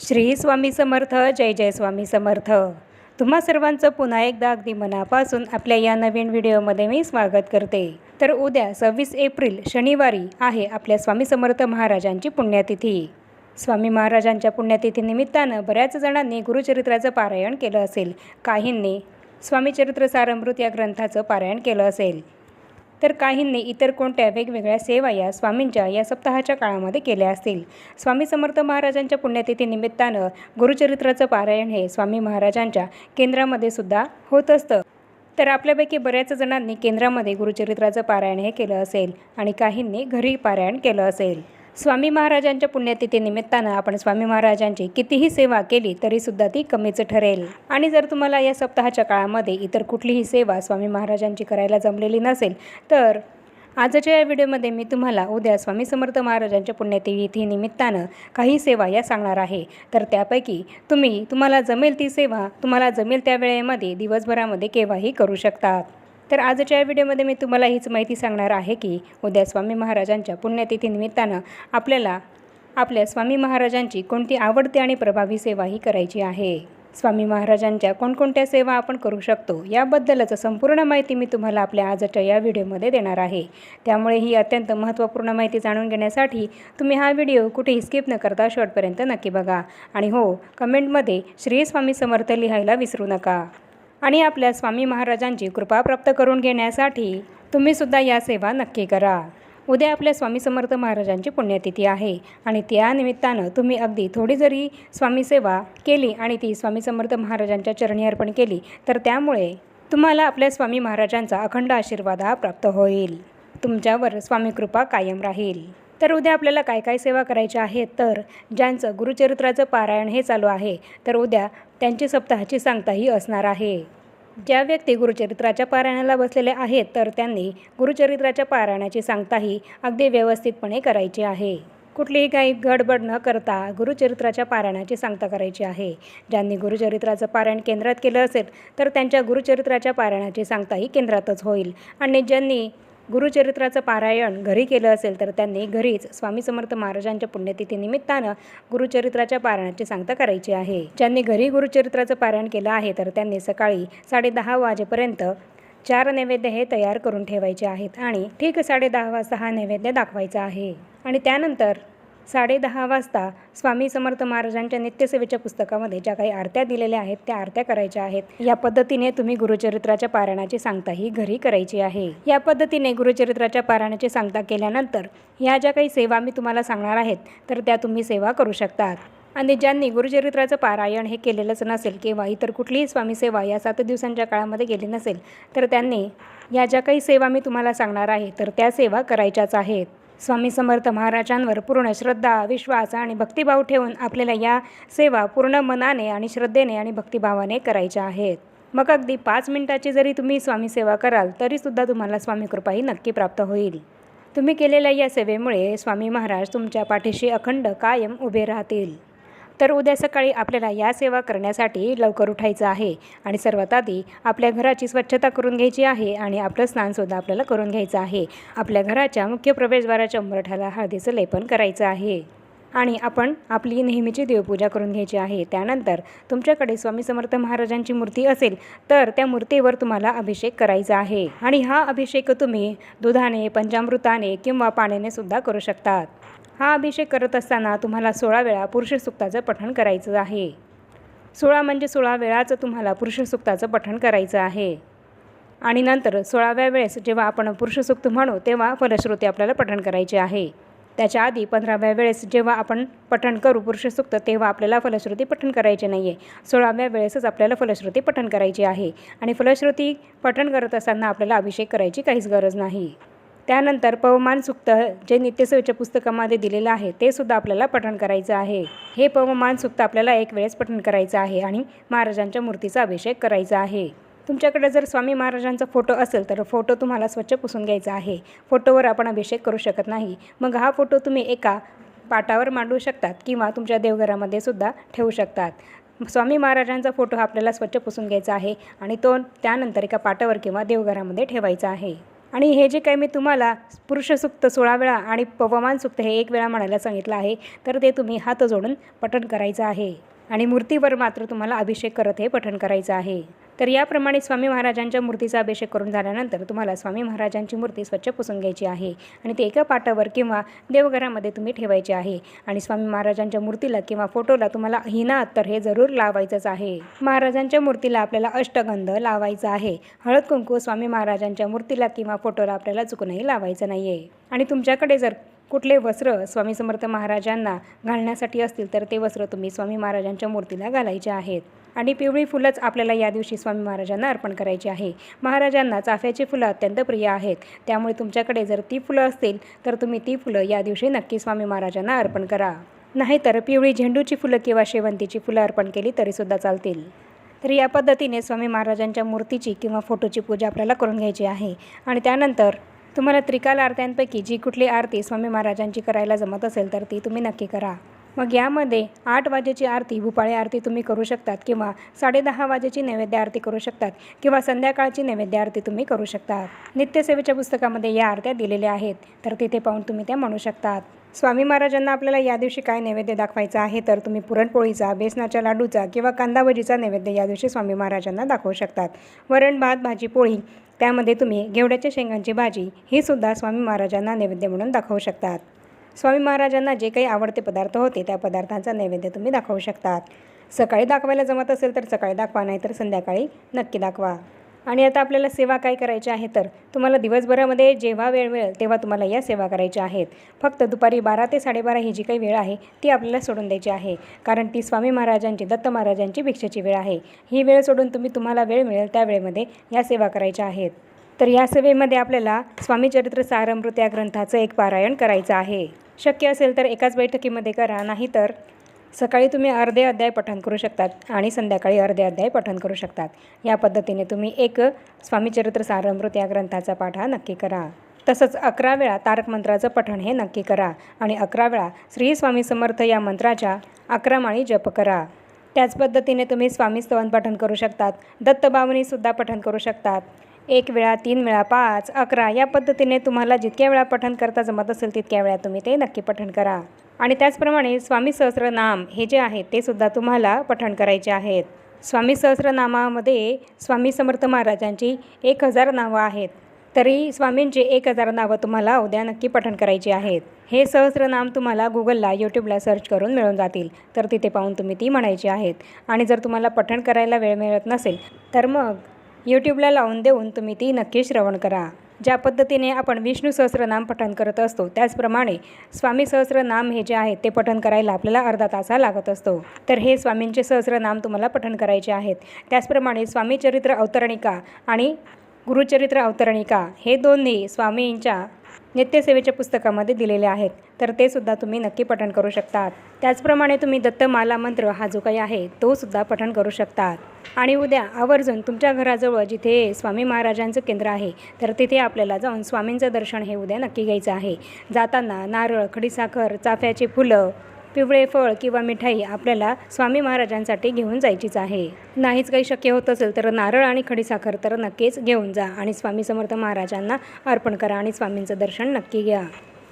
श्री स्वामी समर्थ जय जय स्वामी समर्थ. तुम्हा सर्वांचं पुन्हा एकदा अगदी मनापासून आपल्या या नवीन व्हिडिओमध्ये मी स्वागत करते. तर उद्या सव्वीस एप्रिल शनिवारी आहे आपल्या स्वामी समर्थ महाराजांची पुण्यतिथी. स्वामी महाराजांच्या पुण्यतिथीनिमित्तानं बऱ्याच जणांनी गुरुचरित्राचं पारायण केलं असेल. काहींनी स्वामीचरित्र सारमृत या ग्रंथाचं पारायण केलं असेल. तर काहींनी इतर कोणत्या वेगवेगळ्या सेवा या स्वामींच्या या सप्ताहाच्या काळामध्ये केल्या असतील. स्वामी समर्थ महाराजांच्या पुण्यतिथीनिमित्तानं गुरुचरित्राचं पारायण हे स्वामी महाराजांच्या केंद्रामध्ये सुद्धा होत असतं. तर आपल्यापैकी बऱ्याच जणांनी केंद्रामध्ये गुरुचरित्राचं पारायण हे केलं असेल आणि काहींनी घरी पारायण केलं असेल. स्वामी महाराजांच्या पुण्यतिथीनिमित्तानं आपण स्वामी महाराजांची कितीही सेवा केली तरीसुद्धा ती कमीच ठरेल. आणि जर तुम्हाला या सप्ताहाच्या काळामध्ये इतर कुठलीही सेवा स्वामी महाराजांची करायला जमलेली नसेल तर आजच्या या व्हिडिओमध्ये मी तुम्हाला उद्या स्वामी समर्थ महाराजांच्या पुण्यतिथीनिमित्तानं काही सेवा या सांगणार आहे. तर त्यापैकी तुम्ही तुम्हाला जमेल ती सेवा तुम्हाला जमेल त्या वेळेमध्ये दिवसभरामध्ये केव्हाही करू शकतात तर आजच्या या व्हिडिओमध्ये मी तुम्हाला हीच माहिती सांगणार आहे की उद्या स्वामी महाराजांच्या पुण्यतिथीनिमित्तानं आपल्याला आपल्या स्वामी महाराजांची कोणती आवडती आणि प्रभावी सेवा ही करायची आहे. स्वामी महाराजांच्या कोणकोणत्या सेवा आपण करू शकतो याबद्दलच संपूर्ण माहिती मी तुम्हाला आपल्या आजच्या या व्हिडिओमध्ये देणार आहे. त्यामुळे ही अत्यंत महत्त्वपूर्ण माहिती जाणून घेण्यासाठी तुम्ही हा व्हिडिओ कुठेही स्किप न करता शेवटपर्यंत नक्की बघा. आणि हो कमेंटमध्ये श्री स्वामी समर्थ लिहायला विसरू नका. आणि आपल्या स्वामी महाराजांची कृपा प्राप्त करून घेण्यासाठी तुम्हीसुद्धा या सेवा नक्की करा. उद्या आपल्या स्वामी समर्थ महाराजांची पुण्यतिथी आहे आणि त्या निमित्तानं तुम्ही अगदी थोडी जरी स्वामी सेवा केली आणि ती स्वामी समर्थ महाराजांच्या चरणी अर्पण केली तर त्यामुळे तुम्हाला आपल्या स्वामी महाराजांचा अखंड आशीर्वाद हा प्राप्त होईल. तुमच्यावर स्वामी कृपा कायम राहील. तर उद्या आपल्याला काय काय सेवा करायच्या आहेत? तर ज्यांचं गुरुचरित्राचं पारायण हे चालू आहे तर उद्या त्यांची सप्ताहाची सांगताही असणार आहे. ज्या व्यक्ती गुरुचरित्राच्या पारायणाला बसलेल्या आहेत तर त्यांनी गुरुचरित्राच्या पारायणाची सांगताही अगदी व्यवस्थितपणे करायची आहे. कुठलीही काही गडबड न करता गुरुचरित्राच्या पारायणाची सांगता करायची आहे. ज्यांनी गुरुचरित्राचं पारायण केंद्रात केलं असेल तर त्यांच्या गुरुचरित्राच्या पारायणाची सांगताही केंद्रातच होईल. आणि ज्यांनी गुरुचरित्राचं पारायण घरी केलं असेल तर त्यांनी घरीच स्वामी समर्थ महाराजांच्या पुण्यतिथीनिमित्तानं गुरुचरित्राच्या पारायणाची सांगता करायची आहे. ज्यांनी घरी गुरुचरित्राचं पारायण केलं आहे तर त्यांनी सकाळी साडेदहा वाजेपर्यंत चार नैवेद्य हे तयार करून ठेवायचे आहेत आणि ठीक साडेदहा वाजता हा नैवेद्य दाखवायचा आहे. आणि त्यानंतर साडेदहा वाजता स्वामी समर्थ महाराजांच्या नित्यसेवेच्या पुस्तकामध्ये ज्या काही आरत्या दिलेल्या आहेत त्या आरत्या करायच्या आहेत. या पद्धतीने तुम्ही गुरुचरित्राच्या पारायणाची सांगता ही घरी करायची आहे. या पद्धतीने गुरुचरित्राच्या पारायणाची सांगता केल्यानंतर ह्या ज्या काही सेवा मी तुम्हाला सांगणार आहेत तर त्या तुम्ही सेवा करू शकतात. आणि ज्यांनी गुरुचरित्राचं पारायण हे केलेलंच नसेल किंवा इतर कुठलीही स्वामी सेवा या सात दिवसांच्या काळामध्ये गेली नसेल तर त्यांनी या ज्या काही सेवा मी तुम्हाला सांगणार आहे तर त्या सेवा करायच्याच आहेत. स्वामी समर्थ महाराजांवर पूर्ण श्रद्धा विश्वास आणि भक्तिभाव ठेवून आपल्याला या सेवा पूर्ण मनाने आणि श्रद्धेने आणि भक्तिभावाने करायच्या आहेत. मग अगदी पाच मिनिटाची जरी तुम्ही स्वामी सेवा कराल तरीसुद्धा तुम्हाला स्वामी कृपा ही नक्की प्राप्त होईल. तुम्ही केलेल्या या सेवेमुळे स्वामी महाराज तुमच्या पाठीशी अखंड कायम उभे राहतील. तर उद्या सकाळी आपल्याला या सेवा करण्यासाठी लवकर उठायचं आहे आणि सर्वात आधी आपल्या घराची स्वच्छता करून घ्यायची आहे आणि आपलं स्नानसुद्धा आपल्याला करून घ्यायचं आहे. आपल्या घराच्या मुख्य प्रवेशद्वाराच्या उंबरठ्याला हळदीचं लेपन करायचं आहे. आणि आपण आपली नेहमीची देवपूजा करून घ्यायची आहे. त्यानंतर तुमच्याकडे स्वामी समर्थ महाराजांची मूर्ती असेल तर त्या मूर्तीवर तुम्हाला अभिषेक करायचा आहे. आणि हा अभिषेक तुम्ही दुधाने पंचामृताने किंवा पाण्याने सुद्धा करू शकतात. हा अभिषेक करत असताना तुम्हाला सोळा वेळा पुरुष सुक्ताचं पठण करायचं आहे. सोळा म्हणजे सोळा वेळाचं तुम्हाला पुरुष सुक्ताचं पठण करायचं आहे. आणि नंतर सोळाव्या वेळेस जेव्हा आपण पुरुषसुक्त म्हणू तेव्हा फलश्रुती आपल्याला पठण करायचे आहे. त्याच्या आधी पंधराव्या वेळेस जेव्हा आपण पठण करू पुरुष सुक्त तेव्हा आपल्याला फलश्रुती पठण करायचे नाही आहे सोळाव्या वेळेसच आपल्याला फलश्रुती पठण करायची आहे. आणि फलश्रुती पठण करत असताना आपल्याला अभिषेक करायची काहीच गरज नाही. त्यानंतर पवमान सुक्त जे नित्यसेवेच्या पुस्तकामध्ये दिलेलं आहे ते सुद्धा आपल्याला पठण करायचं आहे. हे पवमान सुक्त आपल्याला एक वेळेस पठण करायचं आहे आणि महाराजांच्या मूर्तीचा अभिषेक करायचा आहे. तुमच्याकडे जर स्वामी महाराजांचा फोटो असेल तर फोटो तुम्हाला स्वच्छ पुसून घ्यायचा आहे. फोटोवर आपण अभिषेक करू शकत नाही. मग हा फोटो तुम्ही एका पाटावर मांडू शकतात किंवा तुमच्या देवघरामध्ये सुद्धा ठेवू शकतात. स्वामी महाराजांचा फोटो हा आपल्याला स्वच्छ पुसून घ्यायचा आहे आणि तो त्यानंतर एका पाटावर किंवा देवघरामध्ये ठेवायचा आहे. आणि हे जे काही मी तुम्हाला पुरुष सुक्त सोळा वेळा आणि पवमान सुक्त हे एक वेळा म्हणायला सांगितलं आहे तर ते तुम्ही हात जोडून पठण करायचं आहे. आणि मूर्तीवर मात्र तुम्हाला अभिषेक करत हे पठण करायचं आहे. तर याप्रमाणे स्वामी महाराजांच्या मूर्तीचा अभिषेक करून झाल्यानंतर तुम्हाला स्वामी महाराजांची मूर्ती स्वच्छ पुसून घ्यायची आहे आणि ते एका पाटावर किंवा देवघरामध्ये तुम्ही ठेवायचे आहे. आणि स्वामी महाराजांच्या मूर्तीला किंवा फोटोला तुम्हाला हिना अत्तर हे जरूर लावायचंच आहे. महाराजांच्या मूर्तीला आपल्याला अष्टगंध लावायचा आहे. हळद कुंकू स्वामी महाराजांच्या मूर्तीला किंवा फोटोला आपल्याला चुकूनही लावायचं नाही आहे आणि तुमच्याकडे जर कुठले वस्त्र स्वामी समर्थ महाराजांना घालण्यासाठी असतील तर ते वस्त्र तुम्ही स्वामी महाराजांच्या मूर्तीला घालायचे आहेत. आणि पिवळी फुलंच आपल्याला या दिवशी स्वामी महाराजांना अर्पण करायची आहे. महाराजांना चाफ्याची फुलं अत्यंत प्रिय आहेत. त्यामुळे तुमच्याकडे जर ती फुलं असतील तर तुम्ही ती फुलं या दिवशी नक्की स्वामी महाराजांना अर्पण करा. नाहीतर पिवळी झेंडूची फुलं किंवा शेवंतीची फुलं अर्पण केली तरीसुद्धा चालतील. तर या पद्धतीने स्वामी महाराजांच्या मूर्तीची किंवा फोटोची पूजा आपल्याला करून घ्यायची आहे. आणि त्यानंतर तुम्हाला त्रिकाल आरत्यांपैकी जी कुठली आरती स्वामी महाराजांची करायला जमत असेल तर ती तुम्ही नक्की करा. मग यामध्ये आठ वाजेची आरती भूपाळी आरती तुम्ही करू शकतात किंवा साडेदहा वाजेची नैवेद्य आरती करू शकतात किंवा संध्याकाळची नैवेद्य आरती तुम्ही करू शकतात. नित्यसेवेच्या पुस्तकामध्ये या आरत्या दिलेल्या आहेत तर तिथे पाहून तुम्ही त्या म्हणू शकतात. स्वामी महाराजांना आपल्याला या दिवशी काय नैवेद्य दाखवायचा आहे तर तुम्ही पुरणपोळीचा बेसनाच्या लाडूचा किंवा कांदाभजीचा नैवेद्य या दिवशी स्वामी महाराजांना दाखवू शकतात. वरण भात भाजी पोळी त्यामध्ये तुम्ही घेवड्याच्या शेंगांची भाजी ही सुद्धा स्वामी महाराजांना नैवेद्य म्हणून दाखवू शकतात. स्वामी महाराजांना जे काही आवडते पदार्थ होते त्या पदार्थांचा नैवेद्य तुम्ही दाखवू शकतात. सकाळी दाखवायला जमत असेल तर सकाळी दाखवा नाही तर संध्याकाळी नक्की दाखवा. आणि आता आपल्याला सेवा काय करायची आहे तर तुम्हाला दिवसभरामध्ये जेव्हा वेळ मिळेल तेव्हा तुम्हाला या सेवा करायच्या आहेत. फक्त दुपारी बारा ते साडेबारा ही जी काही वेळ आहे ती आपल्याला सोडून द्यायची आहे. कारण ती स्वामी महाराजांची दत्त महाराजांची भिक्षेची वेळ आहे. ही वेळ सोडून तुम्ही तुम्हाला वेळ मिळेल त्या वेळेमध्ये या सेवा करायच्या आहेत. तर या सेवेमध्ये आपल्याला स्वामी चरित्र या ग्रंथाचं एक पारायण करायचं आहे. शक्य असेल तर एकाच बैठकीमध्ये करा नाहीतर सकाळी तुम्ही अर्धे अध्याय पठण करू शकतात आणि संध्याकाळी अर्धे अध्याय पठण करू शकतात. या पद्धतीने तुम्ही एक स्वामीचरित्र सारमृत या ग्रंथाचा पाठ हा नक्की करा. तसंच अकरा वेळा तारक मंत्राचं पठण हे नक्की करा आणि अकरा वेळा श्री स्वामी समर्थ या मंत्राच्या अकरा माळी जप करा. त्याच पद्धतीने तुम्ही स्वामी स्तवन पठण करू शकतात दत्तभावनीसुद्धा पठण करू शकतात. एक वेळा तीन वेळा पाच अकरा या पद्धतीने तुम्हाला जितक्या वेळा पठण करता जमत असेल तितक्या वेळा तुम्ही ते नक्की पठण करा. आणि त्याचप्रमाणे स्वामी सहस्रनाम हे जे आहे ते सुद्धा तुम्हाला पठण करायचे आहेत. स्वामी सहस्रनामामध्ये स्वामी समर्थ महाराजांची एक हजार नावं आहेत. तरी स्वामींची एक हजार नावं तुम्हाला उद्या नक्की पठण करायची आहेत. हे सहस्रनाम तुम्हाला गुगलला यूट्यूबला सर्च करून मिळून जातील. तर तिथे पाहून तुम्ही ती म्हणायची आहेत. आणि जर तुम्हाला पठण करायला वेळ मिळत नसेल तर मग यूट्यूबला लावून देऊन तुम्ही ती नक्की श्रवण करा. ज्या पद्धतीने आपण विष्णू सहस्रनाम पठण करत असतो त्याचप्रमाणे स्वामी सहस्रनाम हे जे आहे ते पठण करायला आपल्याला अर्धा तासा लागत असतो. तर हे स्वामींचे सहस्रनाम तुम्हाला पठण करायचे आहेत. त्याचप्रमाणे स्वामी चरित्र अवतरणिका आणि गुरुचरित्र अवतरणिका हे दोन्ही स्वामींच्या नित्यसेवेच्या पुस्तकामध्ये दिलेले आहेत. तर ते सुद्धा तुम्ही नक्की पठण करू शकतात. त्याचप्रमाणे तुम्ही दत्तमाला मंत्र हा जो काही आहे तो सुद्धा पठण करू शकतात. आणि उद्या आवर्जून तुमच्या घराजवळ जिथे स्वामी महाराजांचं केंद्र आहे तर तिथे आपल्याला जाऊन स्वामींचं दर्शन हे उद्या नक्की घ्यायचं आहे. जाताना नारळ खडीसाखर चाफ्याची फुलं पिवळे फळ किंवा मिठाई आपल्याला स्वामी महाराजांसाठी घेऊन जायचीच आहे. नाहीच काही शक्य होत असेल तर नारळ आणि खडीसाखर तर नक्कीच घेऊन जा आणि स्वामी समर्थ महाराजांना अर्पण करा आणि स्वामींचं दर्शन नक्की घ्या.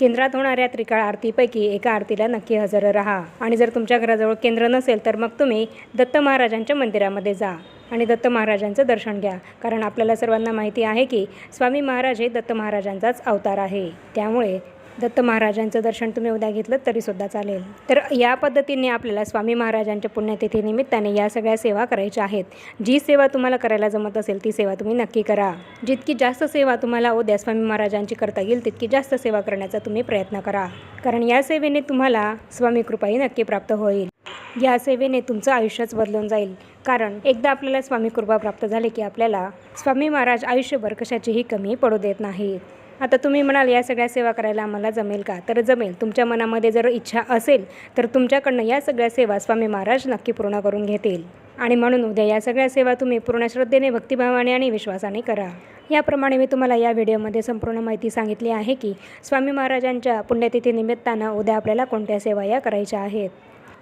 केंद्रात होणाऱ्या त्रिकाळ आरतीपैकी एका आरतीला नक्की हजर राहा. आणि जर तुमच्या घराजवळ केंद्र नसेल तर मग तुम्ही दत्त महाराजांच्या मंदिरामध्ये जा आणि दत्त महाराजांचं दर्शन घ्या. कारण आपल्याला सर्वांना माहिती आहे की स्वामी महाराज हे दत्त महाराजांचाच अवतार आहे. त्यामुळे दत्त महाराजांचं दर्शन तुम्ही उद्या घेतलं तरीसुद्धा चालेल. तर या पद्धतीने आपल्याला स्वामी महाराजांच्या पुण्यतिथीनिमित्ताने या सगळ्या सेवा करायच्या आहेत. जी सेवा तुम्हाला करायला जमत असेल ती सेवा तुम्ही नक्की करा. जितकी जास्त सेवा तुम्हाला उद्या स्वामी महाराजांची करता येईल तितकी जास्त सेवा करण्याचा तुम्ही प्रयत्न करा. कारण या सेवेने तुम्हाला स्वामी कृपाही नक्की प्राप्त होईल. या सेवेने तुमचं आयुष्यच बदलून जाईल. कारण एकदा आपल्याला स्वामी कृपा प्राप्त झाली की आपल्याला स्वामी महाराज आयुष्यभर कशाचीही कमी पडू देत नाहीत. आता तुम्ही म्हणाल या सगळ्या सेवा करायला आम्हाला जमेल का? तर जमेल. तुमच्या मनामध्ये जर इच्छा असेल तर तुमच्याकडनं या सगळ्या सेवा स्वामी महाराज नक्की पूर्ण करून घेतील. आणि म्हणून उद्या या सगळ्या सेवा तुम्ही पूर्ण श्रद्धेने भक्तिभावाने आणि विश्वासाने करा. याप्रमाणे मी तुम्हाला या व्हिडिओमध्ये संपूर्ण माहिती सांगितली आहे की स्वामी महाराजांच्या पुण्यतिथीनिमित्तानं उद्या आपल्याला कोणत्या सेवा या करायच्या आहेत?